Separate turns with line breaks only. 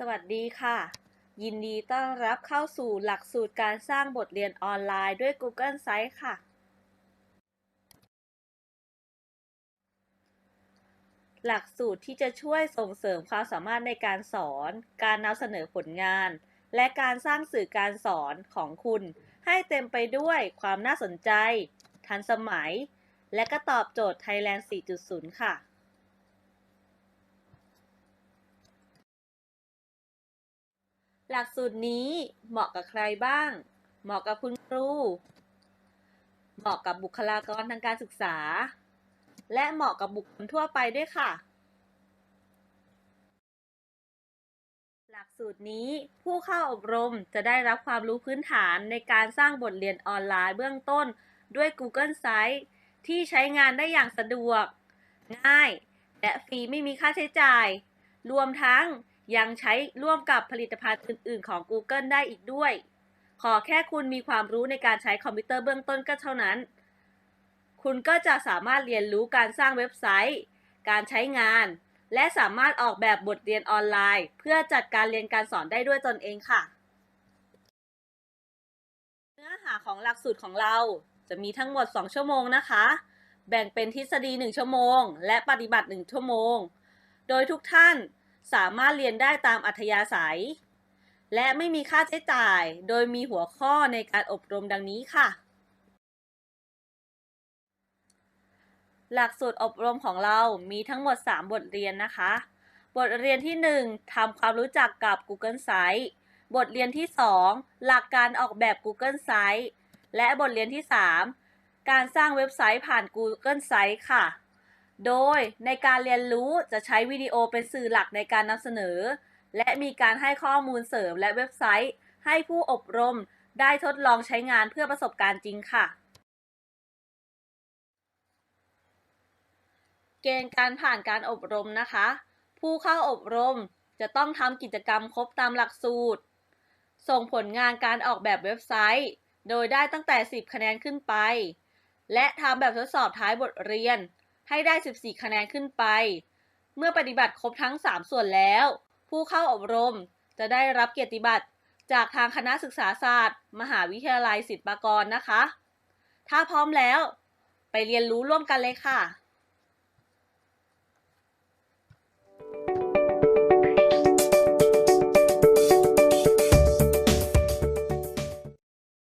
สวัสดีค่ะ ยินดีต้อนรับเข้าสู่หลักสูตรการสร้างบทเรียนออนไลน์ด้วย Google Sites ค่ะ หลักสูตรที่จะช่วยส่งเสริมความสามารถในการสอน การนำเสนอผลงาน และการสร้างสื่อการสอนของคุณ ให้เต็มไปด้วยความน่าสนใจ ทันสมัย และก็ตอบโจทย์ Thailand 4.0 ค่ะ หลักสูตรนี้เหมาะกับใครบ้าง เหมาะกับคุณครู เหมาะกับบุคลากรทางการศึกษา และเหมาะกับบุคคลทั่วไปด้วยค่ะ หลักสูตรนี้ผู้เข้าอบรมจะได้รับความรู้พื้นฐานในการสร้างบทเรียนออนไลน์เบื้องต้นด้วย Google Sites ที่ใช้งานได้อย่างสะดวก ง่าย และฟรีไม่มีค่าใช้จ่าย รวมทั้ง ยังใช้ร่วมกับผลิตภัณฑ์อื่น ๆ ของ Google ได้อีกด้วย ขอแค่คุณมีความรู้ในการใช้คอมพิวเตอร์เบื้องต้นก็เท่านั้น คุณก็จะสามารถเรียนรู้การสร้างเว็บไซต์ การใช้งาน และสามารถออกแบบบทเรียนออนไลน์ เพื่อจัดการเรียนการสอนได้ด้วยตนเองค่ะ เนื้อหาของหลักสูตรของเราจะมีทั้งหมด 2 ชั่วโมงนะคะ แบ่งเป็นทฤษฎี 1 ชั่วโมง และปฏิบัติ 1 ชั่วโมง โดยทุกท่าน สามารถเรียนได้ตามอัธยาศัย และไม่มีค่าใช้จ่าย โดยมีหัวข้อในการอบรมดังนี้ค่ะ หลักสูตรอบรมของเรามีทั้งหมด 3 บทเรียนนะคะ บทเรียนที่ 1ทำความรู้จักกับ Google Sites บทเรียนที่ 2 หลักการออกแบบ Google Sites และบทเรียนที่ 3 การสร้างเว็บไซต์ผ่าน Google Sites ค่ะ โดยในการเรียนรู้จะใช้วิดีโอเป็นสื่อหลักในการนำเสนอ และมีการให้ข้อมูลเสริมและเว็บไซต์ ให้ผู้อบรมได้ทดลองใช้งานเพื่อประสบการณ์จริงค่ะ เกณฑ์การผ่านการอบรมนะคะ ผู้เข้าอบรมจะต้องทำกิจกรรมครบตามหลักสูตร ส่งผลงานการออกแบบเว็บไซต์ โดยได้ตั้งแต่ 10 คะแนนขึ้นไป และทำแบบทดสอบท้ายบทเรียน ให้ได้ 14 คะแนนขึ้นไป เมื่อปฏิบัติครบทั้ง 3 ส่วนแล้ว ผู้เข้าอบรมจะได้รับเกียรติบัตรจากทางคณะศึกษาศาสตร์ มหาวิทยาลัยศิลปากรนะคะ ถ้าพร้อมแล้ว ไปเรียนรู้ร่วมกันเลยค่ะ